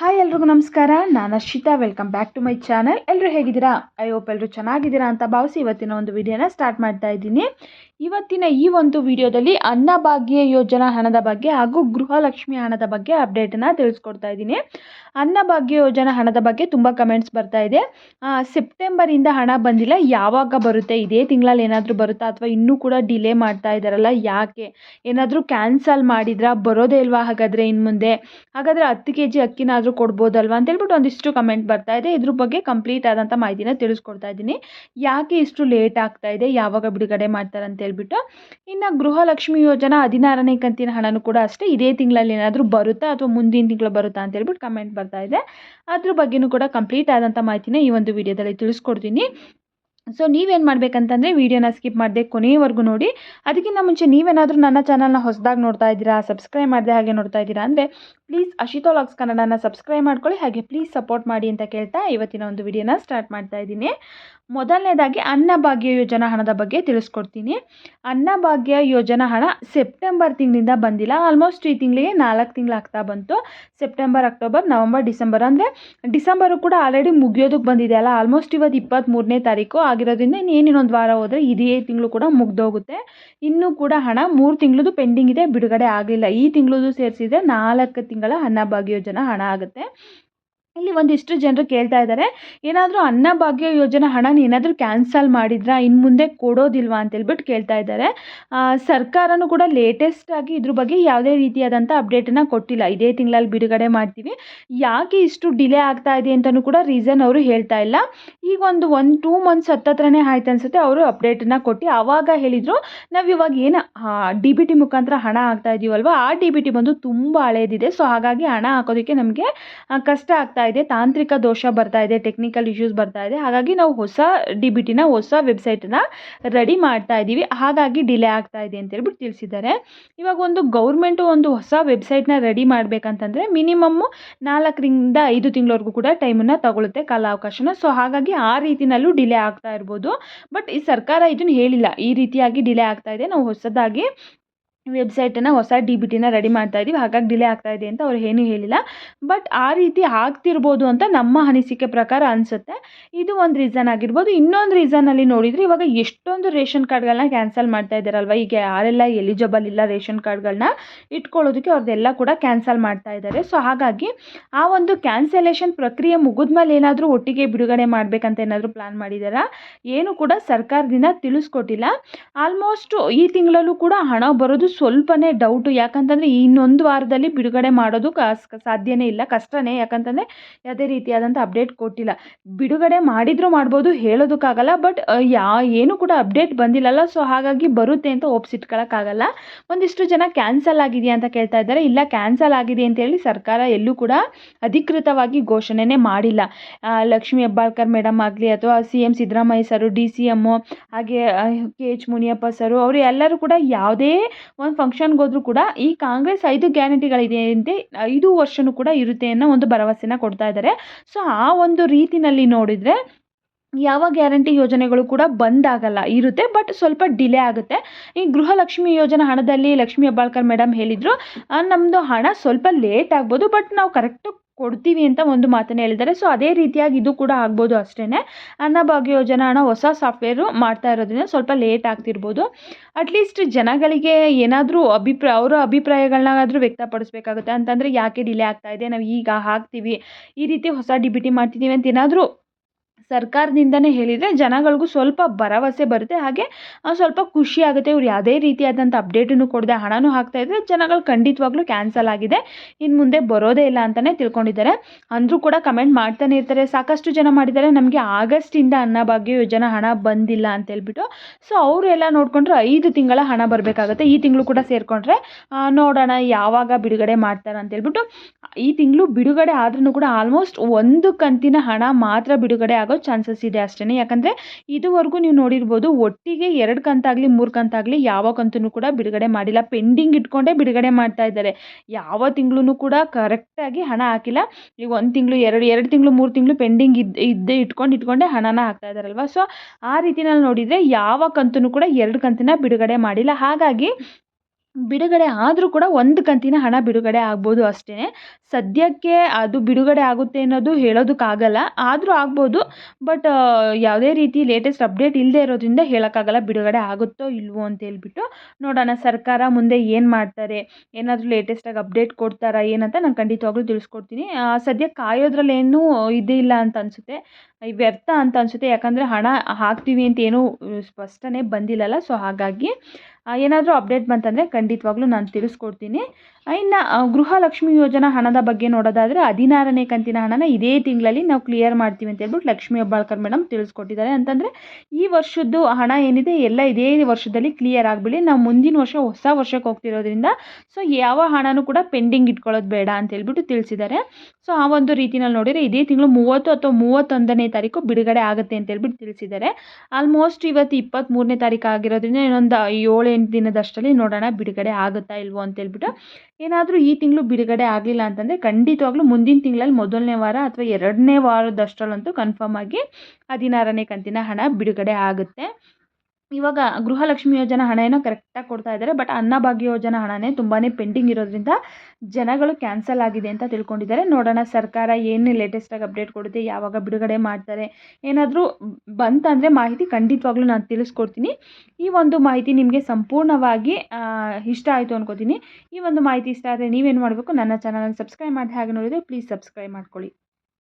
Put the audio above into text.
Hi ಎಲ್ರಿಗೂ ನಮಸ್ಕಾರ. ನಾನು Arshita. Welcome back to my channel ಎಲ್ಲರೂ ಹೇಗಿದ್ದೀರಾ? ಐ ಹೋಪ್ ಎಲ್ಲರೂ ಚೆನ್ನಾಗಿದ್ದೀರಾ ಅಂತ ಭಾವಿಸಿ ಇವತ್ತಿನ ಒಂದು ವಿಡಿಯೋನ ಸ್ಟಾರ್ಟ್ ಮಾಡ್ತಾ ಇದ್ದೀನಿ. ಇವತ್ತಿನ ಈ ಒಂದು ವಿಡಿಯೋದಲ್ಲಿ ಅನ್ನಭಾಗ್ಯ ಯೋಜನಾ ಹಣದ ಬಗ್ಗೆ ಹಾಗೂ ಗೃಹಲಕ್ಷ್ಮಿ ಹಣದ ಬಗ್ಗೆ ಅಪ್ಡೇಟನ್ನು ತಿಳಿಸ್ಕೊಡ್ತಾ ಇದ್ದೀನಿ. ಅನ್ನಭಾಗ್ಯ ಯೋಜನಾ ಹಣದ ಬಗ್ಗೆ ತುಂಬ ಕಮೆಂಟ್ಸ್ ಬರ್ತಾ ಇದೆ. ಸೆಪ್ಟೆಂಬರಿಂದ ಹಣ ಬಂದಿಲ್ಲ. ಯಾವಾಗ ಬರುತ್ತೆ? ಇದೇ ತಿಂಗಳಲ್ಲಿ ಏನಾದರೂ ಬರುತ್ತಾ? ಅಥವಾ ಇನ್ನೂ ಕೂಡ ಡಿಲೇ ಮಾಡ್ತಾ ಇದ್ದಾರಲ್ಲ? ಯಾಕೆ? ಏನಾದರೂ ಕ್ಯಾನ್ಸಲ್ ಮಾಡಿದ್ರಾ? ಬರೋದೇ ಇಲ್ವಾ? ಹಾಗಾದರೆ ಇನ್ನು ಮುಂದೆ? ಹಾಗಾದರೆ ಹತ್ತು ಕೆ ಜಿ ಅಕ್ಕಿನಾದರೂ ಕೊಡ್ಬೋದಲ್ವಾ ಅಂತ ಹೇಳ್ಬಿಟ್ಟು ಒಂದಿಷ್ಟು ಕಮೆಂಟ್ ಬರ್ತಾ ಇದೆ. ಇದ್ರ ಬಗ್ಗೆ ಕಂಪ್ಲೀಟ್ ಆದಂಥ ಮಾಹಿತಿನ ತಿಳಿಸ್ಕೊಡ್ತಾ ಇದ್ದೀನಿ. ಯಾಕೆ ಇಷ್ಟು ಲೇಟ್ ಆಗ್ತಾ ಇದೆ? ಯಾವಾಗ ಬಿಡುಗಡೆ ಮಾಡ್ತಾರೆ ಅಂತ ಹೇಳ್ಬಿಟ್ಟು ಇನ್ನು ಗೃಹಲಕ್ಷ್ಮಿ ಯೋಜನಾ ಹದಿನಾರನೇ ಕಂತಿನ ಹಣನೂ ಕೂಡ ಅಷ್ಟೇ. ಇದೇ ತಿಂಗಳಲ್ಲಿ ಏನಾದರೂ ಬರುತ್ತಾ ಅಥವಾ ಮುಂದಿನ ತಿಂಗಳು ಬರುತ್ತಾ ಅಂತ ಹೇಳ್ಬಿಟ್ಟು ಕಮೆಂಟ್ ಬರ್ತಾ ಇದೆ. ಅದ್ರ ಬಗ್ಗೆನೂ ಕೂಡ ಕಂಪ್ಲೀಟ್ ಆದಂಥ ಮಾಹಿತಿನ ಈ ಒಂದು ವಿಡಿಯೋದಲ್ಲಿ ತಿಳಿಸ್ಕೊಡ್ತೀನಿ. ಸೊ ನೀವೇನು ಮಾಡಬೇಕಂತಂದರೆ ವೀಡಿಯೋನ ಸ್ಕಿಪ್ ಮಾಡದೆ ಕೊನೆಯವರೆಗೂ ನೋಡಿ. ಅದಕ್ಕಿಂತ ಮುಂಚೆ ನೀವೇನಾದರೂ ನನ್ನ ಚಾನಲ್ನ ಹೊಸದಾಗಿ ನೋಡ್ತಾ ಇದ್ದೀರಾ ಸಬ್ಸ್ಕ್ರೈಬ್ ಮಾಡದೆ ಹಾಗೆ ನೋಡ್ತಾ ಇದ್ದೀರಾ ಅಂದರೆ ಪ್ಲೀಸ್ ಅಶಿತಾ ಲಾಗ್ಸ್ ಕನ್ನಡನ ಸಬ್ಸ್ಕ್ರೈಬ್ ಮಾಡ್ಕೊಳ್ಳಿ, ಹಾಗೆ ಪ್ಲೀಸ್ ಸಪೋರ್ಟ್ ಮಾಡಿ ಅಂತ ಕೇಳ್ತಾ ಇವತ್ತಿನ ಒಂದು ವಿಡಿಯೋನ ಸ್ಟಾರ್ಟ್ ಮಾಡ್ತಾ ಇದ್ದೀನಿ. ಮೊದಲನೇದಾಗಿ ಅನ್ನಭಾಗ್ಯ ಯೋಜನಾ ಹಣದ ಬಗ್ಗೆ ತಿಳಿಸ್ಕೊಡ್ತೀನಿ. ಅನ್ನಭಾಗ್ಯ ಯೋಜನಾ ಹಣ ಸೆಪ್ಟೆಂಬರ್ ತಿಂಗಳಿಂದ ಬಂದಿಲ್ಲ ಆಲ್ಮೋಸ್ಟ್ ಈ ತಿಂಗಳಿಗೆ ನಾಲ್ಕು ತಿಂಗಳಾಗ್ತಾ ಬಂತು. ಸೆಪ್ಟೆಂಬರ್ ಅಕ್ಟೋಬರ್ ನವಂಬರ್ ಡಿಸೆಂಬರ್ ಅಂದರೆ ಡಿಸೆಂಬರು ಕೂಡ ಆಲ್ರೆಡಿ ಮುಗಿಯೋದಕ್ಕೆ ಬಂದಿದೆ ಅಲ್ಲ ಆಲ್ಮೋಸ್ಟ್ ಇವತ್ತು ಇಪ್ಪತ್ತ್ಮೂರನೇ ತಾರೀಕು. ಆಗಿರೋದ್ರಿಂದ ಇನ್ನೇನು ಇನ್ನೊಂದು ವಾರ ಹೋದರೆ ಇದೇ ತಿಂಗಳು ಕೂಡ ಮುಗ್ದೋಗುತ್ತೆ. ಇನ್ನೂ ಕೂಡ ಹಣ ಮೂರು ತಿಂಗಳದು ಪೆಂಡಿಂಗ್ ಇದೆ, ಬಿಡುಗಡೆ ಆಗಲಿಲ್ಲ. ಈ ತಿಂಗಳದು ಸೇರಿಸಿದ್ರೆ ನಾಲ್ಕು ತಿಂಗಳ ಅನ್ನಭಾಗ್ಯ ಯೋಜನಾ ಹಣ ಆಗುತ್ತೆ. ಇಲ್ಲಿ ಒಂದಿಷ್ಟು ಜನರು ಕೇಳ್ತಾ ಇದ್ದಾರೆ ಏನಾದರೂ ಅನ್ನಭಾಗ್ಯ ಯೋಜನೆ ಹಣನ ಏನಾದರೂ ಕ್ಯಾನ್ಸಲ್ ಮಾಡಿದ್ರಾ ಇನ್ನು ಮುಂದೆ ಕೊಡೋದಿಲ್ವಾ ಅಂತೇಳ್ಬಿಟ್ಟು ಕೇಳ್ತಾ ಇದ್ದಾರೆ ಸರ್ಕಾರನೂ ಕೂಡ ಲೇಟೆಸ್ಟ್ ಆಗಿ ಇದ್ರ ಬಗ್ಗೆ ಯಾವುದೇ ರೀತಿಯಾದಂಥ ಅಪ್ಡೇಟನ್ನು ಕೊಟ್ಟಿಲ್ಲ. ಇದೇ ತಿಂಗಳಲ್ಲಿ ಬಿಡುಗಡೆ ಮಾಡ್ತೀವಿ. ಯಾಕೆ ಇಷ್ಟು ಡಿಲೇ ಆಗ್ತಾ ಇದೆ ಅಂತಲೂ ಕೂಡ ರೀಸನ್ ಅವರು ಹೇಳ್ತಾ ಇಲ್ಲ. ಈಗ ಒಂದು ಒನ್ ಟೂ ಮಂತ್ಸ್ ಹತ್ತತ್ರನೇ ಆಯ್ತು ಅನಿಸುತ್ತೆ, ಅವರು ಅಪ್ಡೇಟನ್ನು ಕೊಟ್ಟು ಆವಾಗ ಹೇಳಿದರು, ನಾವು ಇವಾಗ ಏನು ಡಿ ಬಿ ಟಿ ಮುಖಾಂತರ ಹಣ ಆಗ್ತಾ ಇದೀವಲ್ವ, ಆ ಡಿ ಬಿ ಟಿ ಬಂದು ತುಂಬ ಹಳೇದಿದೆ, ಸೊ ಹಾಗಾಗಿ ಹಣ ಹಾಕೋದಕ್ಕೆ ನಮಗೆ ಕಷ್ಟ ಆಗ್ತಾ ಇದೆ, ತಾಂತ್ರಿಕ ದೋಷ ಬರ್ತಾ ಇದೆ ಟೆಕ್ನಿಕಲ್ ಇಶ್ಯೂಸ್ ಬರ್ತಾ ಇದೆ. ಹಾಗಾಗಿ ನಾವು ಹೊಸ ಡಿ ಬಿ ಟಿನ ಹೊಸ ವೆಬ್ಸೈಟನ್ನ ರೆಡಿ ಮಾಡ್ತಾ ಇದ್ದೀವಿ. ಹಾಗಾಗಿ ಡಿಲೇ ಆಗ್ತಾ ಇದೆ ಅಂತ ಹೇಳ್ಬಿಟ್ಟು ತಿಳಿಸಿದ್ದಾರೆ. ಇವಾಗ ಒಂದು ಗೌರ್ಮೆಂಟು ಒಂದು ಹೊಸ ವೆಬ್ಸೈಟ್ನ ರೆಡಿ ಮಾಡಬೇಕಂತಂದರೆ ಮಿನಿಮಮ್ಮು ನಾಲ್ಕರಿಂದ ಐದು ತಿಂಗಳವರೆಗೂ ಕೂಡ ಟೈಮನ್ನು ತಗೊಳುತ್ತೆ ಕಾಲಾವಕಾಶನ. ಸೊ ಹಾಗಾಗಿ ಆ ರೀತಿನಲ್ಲೂ ಡಿಲೇ ಆಗ್ತಾ ಇರ್ಬೋದು. ಬಟ್ ಈ ಸರ್ಕಾರ ಇದನ್ನು ಹೇಳಿಲ್ಲ. ಈ ರೀತಿಯಾಗಿ ಡಿಲೇ ಆಗ್ತಾ ಇದೆ. ನಾವು ಹೊಸದಾಗಿ ವೆಬ್ಸೈಟನ್ನು ಹೊಸ ಡಿ ಬಿ ಟಿನ ರೆಡಿ ಮಾಡ್ತಾ ಇದ್ದೀವಿ ಹಾಗಾಗಿ ಡಿಲೇ ಆಗ್ತಾ ಇದೆ ಅಂತ ಅವ್ರು ಏನೂ ಹೇಳಿಲ್ಲ. ಬಟ್ ಆ ರೀತಿ ಆಗ್ತಿರ್ಬೋದು ಅಂತ ನಮ್ಮ ಅನಿಸಿಕೆ ಪ್ರಕಾರ ಅನಿಸುತ್ತೆ. ಇದು ಒಂದು ರೀಸನ್ ಆಗಿರ್ಬೋದು. ಇನ್ನೊಂದು ರೀಸನಲ್ಲಿ ನೋಡಿದರೆ ಇವಾಗ ಎಷ್ಟೊಂದು ರೇಷನ್ ಕಾರ್ಡ್ಗಳನ್ನ ಕ್ಯಾನ್ಸಲ್ ಮಾಡ್ತಾ ಇದ್ದಾರಲ್ವ? ಈಗ ಯಾರೆಲ್ಲ ಎಲಿಜಿಬಲ್ ಇಲ್ಲ ರೇಷನ್ ಕಾರ್ಡ್ಗಳನ್ನ ಇಟ್ಕೊಳ್ಳೋದಕ್ಕೆ ಅವ್ರದ್ದೆಲ್ಲ ಕೂಡ ಕ್ಯಾನ್ಸಲ್ ಮಾಡ್ತಾ ಇದ್ದಾರೆ. ಸೊ ಹಾಗಾಗಿ ಆ ಒಂದು ಕ್ಯಾನ್ಸಲೇಷನ್ ಪ್ರಕ್ರಿಯೆ ಮುಗಿದ್ಮೇಲೆ ಏನಾದರೂ ಒಟ್ಟಿಗೆ ಬಿಡುಗಡೆ ಮಾಡಬೇಕಂತ ಏನಾದರೂ ಪ್ಲ್ಯಾನ್ ಮಾಡಿದಾರ? ಏನು ಕೂಡ ಸರ್ಕಾರದಿಂದ ತಿಳಿಸ್ಕೊಟ್ಟಿಲ್ಲ. ಆಲ್ಮೋಸ್ಟ್ ಈ ತಿಂಗಳಲ್ಲೂ ಕೂಡ ಹಣ ಬರೋದು ಸ್ವಲ್ಪನೇ ಡೌಟು ಯಾಕಂತಂದರೆ ಇನ್ನೊಂದು ವಾರದಲ್ಲಿ ಬಿಡುಗಡೆ ಮಾಡೋದು ಕಸ್, ಸಾಧ್ಯನೇ ಇಲ್ಲ. ಕಷ್ಟನೇ, ಯಾಕಂತಂದರೆ ಯಾವುದೇ ರೀತಿಯಾದಂಥ ಅಪ್ಡೇಟ್ ಕೊಟ್ಟಿಲ್ಲ. ಬಿಡುಗಡೆ ಮಾಡಿದರೂ ಮಾಡ್ಬೋದು, ಹೇಳೋದಕ್ಕಾಗಲ್ಲ ಬಟ್ ಯಾ, ಏನು ಕೂಡ ಅಪ್ಡೇಟ್ ಬಂದಿಲ್ಲಲ್ಲ ಸೊ ಹಾಗಾಗಿ ಬರುತ್ತೆ ಅಂತ ಒಪ್ಸಿಟ್ಕೊಳ್ಳೋಕ್ಕಾಗಲ್ಲ ಒಂದಿಷ್ಟು ಜನ ಕ್ಯಾನ್ಸಲ್ ಆಗಿದೆಯಾ ಅಂತ ಕೇಳ್ತಾ ಇದ್ದಾರೆ. ಇಲ್ಲ ಕ್ಯಾನ್ಸಲ್ ಆಗಿದೆ ಅಂತ ಹೇಳಿ ಸರ್ಕಾರ ಎಲ್ಲೂ ಕೂಡ ಅಧಿಕೃತವಾಗಿ ಘೋಷಣೆನೇ ಮಾಡಿಲ್ಲ. ಲಕ್ಷ್ಮೀ ಹೆಬ್ಬಾಳ್ಕರ್ ಮೇಡಮ್ ಆಗಲಿ ಅಥವಾ C M Siddaramaiah sir, D C M ಹಾಗೆ ಕೆ ಎಚ್ ಮುನಿಯಪ್ಪ ಸರು, ಅವರು ಎಲ್ಲರೂ ಕೂಡ ಯಾವುದೇ ಒಂದು ಫಂಕ್ಷನ್ಗೆ ಹೋದರೂ ಕೂಡ ಈ ಕಾಂಗ್ರೆಸ್ ಐದು ಗ್ಯಾರಂಟಿಗಳಿದೆ ಅಂತೆ ಐದು ವರ್ಷನೂ ಕೂಡ ಇರುತ್ತೆ ಅನ್ನೋ ಒಂದು ಭರವಸೆನ ಕೊಡ್ತಾ ಇದ್ದಾರೆ ಸೊ ಆ ಒಂದು ರೀತಿನಲ್ಲಿ ನೋಡಿದರೆ ಯಾವ ಗ್ಯಾರಂಟಿ ಯೋಜನೆಗಳು ಕೂಡ ಬಂದಾಗಲ್ಲ, ಇರುತ್ತೆ ಬಟ್ ಸ್ವಲ್ಪ ಡಿಲೇ ಆಗುತ್ತೆ. ಈ ಗೃಹಲಕ್ಷ್ಮಿ ಯೋಜನಾ ಹಣದಲ್ಲಿ ಲಕ್ಷ್ಮಿ ಹೆಬ್ಬಾಳ್ಕರ್ ಮೇಡಮ್ ಹೇಳಿದರು ನಮ್ಮದು ಹಣ ಸ್ವಲ್ಪ ಲೇಟ್ ಆಗ್ಬೋದು ಬಟ್ ನಾವು ಕರೆಕ್ಟು ಕೊಡ್ತೀವಿ ಅಂತ ಒಂದು ಮಾತನ್ನು ಹೇಳಿದ್ದಾರೆ. ಸೊ ಅದೇ ರೀತಿಯಾಗಿ ಇದು ಕೂಡ ಆಗ್ಬೋದು ಅಷ್ಟೇ ಅನ್ನಭಾಗ್ಯ ಯೋಜನಾ ಹಣ ಹೊಸ ಸಾಫ್ಟ್ವೇರು ಮಾಡ್ತಾ ಇರೋದ್ರಿಂದ ಸ್ವಲ್ಪ ಲೇಟ್ ಆಗ್ತಿರ್ಬೋದು. ಅಟ್ಲೀಸ್ಟ್ ಜನಗಳಿಗೆ ಏನಾದರೂ ಅಭಿಪ್ರಾಯ ಅವರ ಅಭಿಪ್ರಾಯಗಳನ್ನಾದರೂ ವ್ಯಕ್ತಪಡಿಸ್ಬೇಕಾಗುತ್ತೆ. ಅಂತಂದರೆ ಯಾಕೆ ಡಿಲೇ ಆಗ್ತಾ ಇದೆ? ನಾವು ಈಗ ಹಾಕ್ತೀವಿ. ಈ ರೀತಿ ಹೊಸ ಡಿ ಬಿ ಟಿ ಮಾಡ್ತಿದ್ದೀವಿ ಅಂತ ಏನಾದರೂ ಸರ್ಕಾರದಿಂದನೇ ಹೇಳಿದರೆ ಜನಗಳಿಗೂ ಸ್ವಲ್ಪ ಭರವಸೆ ಬರುತ್ತೆ. ಹಾಗೆ ಸ್ವಲ್ಪ ಖುಷಿ ಆಗುತ್ತೆ. ಇವ್ರು ಯಾವುದೇ ರೀತಿಯಾದಂಥ ಅಪ್ಡೇಟನ್ನು ಕೊಡದೆ ಹಣನೂ ಇದ್ದರೆ ಜನಗಳು ಖಂಡಿತವಾಗ್ಲೂ ಕ್ಯಾನ್ಸಲ್ ಆಗಿದೆ. ಇನ್ನು ಮುಂದೆ ಬರೋದೇ ಇಲ್ಲ ಅಂತಲೇ ತಿಳ್ಕೊಂಡಿದ್ದಾರೆ. ಅಂದರೂ ಕೂಡ ಕಮೆಂಟ್ ಮಾಡ್ತಾನೆ ಇರ್ತಾರೆ. ಸಾಕಷ್ಟು ಜನ ಮಾಡಿದ್ದಾರೆ. ನಮಗೆ ಆಗಸ್ಟಿಂದ ಅನ್ನಭಾಗ್ಯ ಯೋಜನೆ ಹಣ ಬಂದಿಲ್ಲ ಅಂತ ಹೇಳ್ಬಿಟ್ಟು ಸೊ, ಅವರೆಲ್ಲ ನೋಡಿಕೊಂಡ್ರೆ ಐದು ತಿಂಗಳ ಹಣ ಬರಬೇಕಾಗುತ್ತೆ. ಈ ತಿಂಗಳು ಕೂಡ ಸೇರಿಕೊಂಡ್ರೆ ನೋಡೋಣ ಯಾವಾಗ ಬಿಡುಗಡೆ ಮಾಡ್ತಾರೆ ಅಂತ ಹೇಳ್ಬಿಟ್ಟು ಈ ತಿಂಗಳು ಬಿಡುಗಡೆ ಆದ್ರೂ ಕೂಡ ಆಲ್ಮೋಸ್ಟ್ ಒಂದು ಕಂತಿನ ಹಣ ಮಾತ್ರ ಬಿಡುಗಡೆ ಆಗೋ ಚಾನ್ಸಸ್ ಇದೆ ಅಷ್ಟೇ ಯಾಕಂದರೆ ಇದುವರೆಗೂ ನೀವು ನೋಡಿರ್ಬೋದು ಒಟ್ಟಿಗೆ ಎರಡು ಕಂತಾಗಲಿ, ಮೂರು ಕಂತಾಗಲಿ ಯಾವ ಕಂತೂ ಕೂಡ ಬಿಡುಗಡೆ ಮಾಡಿಲ್ಲ. ಪೆಂಡಿಂಗ್ ಇಟ್ಕೊಂಡೇ ಬಿಡುಗಡೆ ಮಾಡ್ತಾ ಇದ್ದಾರೆ. ಯಾವ ತಿಂಗಳೂ ಕೂಡ ಕರೆಕ್ಟಾಗಿ ಹಣ ಹಾಕಿಲ್ಲ. ಈಗ ಒಂದು ತಿಂಗಳು, ಎರಡು ಎರಡು ತಿಂಗಳು, ಮೂರು ತಿಂಗಳು ಪೆಂಡಿಂಗ್ ಇದ್ದು ಇದ್ದೇ ಇಟ್ಕೊಂಡು, ಇಟ್ಕೊಂಡೇ ಹಣನ ಹಾಕ್ತಾ ಇದ್ದಾರಲ್ವ? ಸೊ ಆ ರೀತಿನಲ್ಲಿ ನೋಡಿದರೆ ಯಾವ ಕಂತೂ ಕೂಡ ಎರಡು ಕಂತನ್ನ ಬಿಡುಗಡೆ ಮಾಡಿಲ್ಲ. ಹಾಗಾಗಿ ಬಿಡುಗಡೆ ಆದರೂ ಕೂಡ ಒಂದು ಕಂತಿನ ಹಣ ಬಿಡುಗಡೆ ಆಗ್ಬೋದು ಅಷ್ಟೇ ಸದ್ಯಕ್ಕೆ ಅದು ಬಿಡುಗಡೆ ಆಗುತ್ತೆ ಅನ್ನೋದು ಹೇಳೋದಕ್ಕಾಗಲ್ಲ. ಆದರೂ ಆಗ್ಬೋದು, ಬಟ್ ಯಾವುದೇ ರೀತಿ ಲೇಟೆಸ್ಟ್ ಅಪ್ಡೇಟ್ ಇಲ್ಲದೆ ಇರೋದ್ರಿಂದ ಹೇಳೋಕ್ಕಾಗಲ್ಲ ಬಿಡುಗಡೆ ಆಗುತ್ತೋ ಇಲ್ವೋ ಅಂತ ಹೇಳ್ಬಿಟ್ಟು ನೋಡೋಣ. ಸರ್ಕಾರ ಮುಂದೆ ಏನು ಮಾಡ್ತಾರೆ, ಏನಾದರೂ ಲೇಟೆಸ್ಟಾಗಿ ಅಪ್ಡೇಟ್ ಕೊಡ್ತಾರಾ, ಏನಂತ ನಾನು ಖಂಡಿತವಾಗ್ಲೂ ತಿಳಿಸ್ಕೊಡ್ತೀನಿ. ಸದ್ಯ ಕಾಯೋದ್ರಲ್ಲೇನೂ ಇದಿಲ್ಲ ಅಂತ ಅನಿಸುತ್ತೆ. ವ್ಯರ್ಥ ಅಂತ ಅನಿಸುತ್ತೆ. ಯಾಕಂದರೆ ಹಣ ಹಾಕ್ತೀವಿ ಅಂತ ಏನೂ ಸ್ಪಷ್ಟನೆ ಬಂದಿಲ್ಲಲ್ಲ. ಸೊ, ಹಾಗಾಗಿ ಏನಾದರೂ ಅಪ್ಡೇಟ್ ಬಂತಂದರೆ ಖಂಡಿತವಾಗ್ಲೂ ನಾನು ತಿಳಿಸ್ಕೊಡ್ತೀನಿ. ಇನ್ನು ಗೃಹಲಕ್ಷ್ಮಿ ಯೋಜನಾ ಹಣದ ಬಗ್ಗೆ ನೋಡೋದಾದರೆ ಹದಿನಾರನೇ ಕಂತಿನ ಹಣನ ಇದೇ ತಿಂಗಳಲ್ಲಿ ನಾವು ಕ್ಲಿಯರ್ ಮಾಡ್ತೀವಿ ಅಂತ ಹೇಳ್ಬಿಟ್ಟು ಲಕ್ಷ್ಮಿ ಹೆಬ್ಬಾಳ್ಕರ್ ಮೇಡಮ್ ತಿಳಿಸ್ಕೊಟ್ಟಿದ್ದಾರೆ. ಅಂತಂದರೆ ಈ ವರ್ಷದ್ದು ಹಣ ಏನಿದೆ ಎಲ್ಲ ಇದೇ ವರ್ಷದಲ್ಲಿ ಕ್ಲಿಯರ್ ಆಗಿಬಿಡಿ. ನಾವು ಮುಂದಿನ ವರ್ಷ ಹೊಸ ವರ್ಷಕ್ಕೆ ಹೋಗ್ತಿರೋದ್ರಿಂದ ಸೊ ಯಾವ ಹಣನೂ ಕೂಡ ಪೆಂಡಿಂಗ್ ಇಟ್ಕೊಳ್ಳೋದು ಬೇಡ ಅಂತ ಹೇಳ್ಬಿಟ್ಟು ತಿಳಿಸಿದ್ದಾರೆ. ಸೊ ಆ ಒಂದು ರೀತಿನಲ್ಲಿ ನೋಡಿದರೆ ಇದೇ ತಿಂಗಳು ಮೂವತ್ತು ಅಥವಾ ಮೂವತ್ತೊಂದನೇ ತಾರೀಕು ಬಿಡುಗಡೆ ಆಗುತ್ತೆ ಅಂತ ಹೇಳ್ಬಿಟ್ಟು ತಿಳಿಸಿದ್ದಾರೆ. ಆಲ್ಮೋಸ್ಟ್ ಇವತ್ತು ಇಪ್ಪತ್ತ್ಮೂರನೇ ತಾರೀಕು ಆಗಿರೋದ್ರಿಂದ ಇನ್ನೊಂದು ಏಳು ಎಂಟು ದಿನದಷ್ಟರಲ್ಲಿ ನೋಡೋಣ ಬಿಡುಗಡೆ ಆಗುತ್ತಾ ಇಲ್ವೋ ಅಂತ ಹೇಳ್ಬಿಟ್ಟು, ಏನಾದರೂ ಈ ತಿಂಗಳು ಬಿಡುಗಡೆ ಆಗಲಿಲ್ಲ ಅಂತಂದರೆ ಖಂಡಿತವಾಗ್ಲೂ ಮುಂದಿನ ತಿಂಗಳಲ್ಲಿ ಮೊದಲನೇ ವಾರ ಅಥವಾ ಎರಡನೇ ವಾರದಷ್ಟರಲ್ಲಂತೂ ಕನ್ಫರ್ಮ್ ಆಗಿ ಹದಿನಾರನೇ ಕಂತಿನ ಹಣ ಬಿಡುಗಡೆ ಆಗುತ್ತೆ. ಇವಾಗ ಗೃಹಲಕ್ಷ್ಮಿ ಯೋಜನೆ ಹಣ ಏನೋ ಕರೆಕ್ಟಾಗಿ ಕೊಡ್ತಾ ಇದ್ದಾರೆ ಬಟ್ ಅನ್ನಭಾಗ್ಯ ಯೋಜನಾ ಹಣನೇ ತುಂಬಾ ಪೆಂಡಿಂಗ್ ಇರೋದ್ರಿಂದ ಜನಗಳು ಕ್ಯಾನ್ಸಲ್ ಆಗಿದೆ ಅಂತ ತಿಳ್ಕೊಂಡಿದ್ದಾರೆ. ನೋಡೋಣ ಸರ್ಕಾರ ಏನು ಲೇಟೆಸ್ಟಾಗಿ ಅಪ್ಡೇಟ್ ಕೊಡುತ್ತೆ, ಯಾವಾಗ ಬಿಡುಗಡೆ ಮಾಡ್ತಾರೆ, ಏನಾದರೂ ಬಂತಂದರೆ ಮಾಹಿತಿ ಖಂಡಿತವಾಗ್ಲೂ ನಾನು ತಿಳಿಸ್ಕೊಡ್ತೀನಿ. ಈ ಒಂದು ಮಾಹಿತಿ ನಿಮಗೆ ಸಂಪೂರ್ಣವಾಗಿ ಇಷ್ಟ ಆಯಿತು ಅನ್ಕೋತೀನಿ. ಈ ಒಂದು ಮಾಹಿತಿ ಇಷ್ಟ ಆದರೆ ನೀವೇನು ಮಾಡಬೇಕು, ನನ್ನ ಚಾನಲ್ನ ಸಬ್ಸ್ಕ್ರೈಬ್ ಮಾಡಿ ಹಾಗೆ ನೋಡಿದರೆ ಪ್ಲೀಸ್ ಸಬ್ಸ್ಕ್ರೈಬ್ ಮಾಡ್ಕೊಳ್ಳಿ.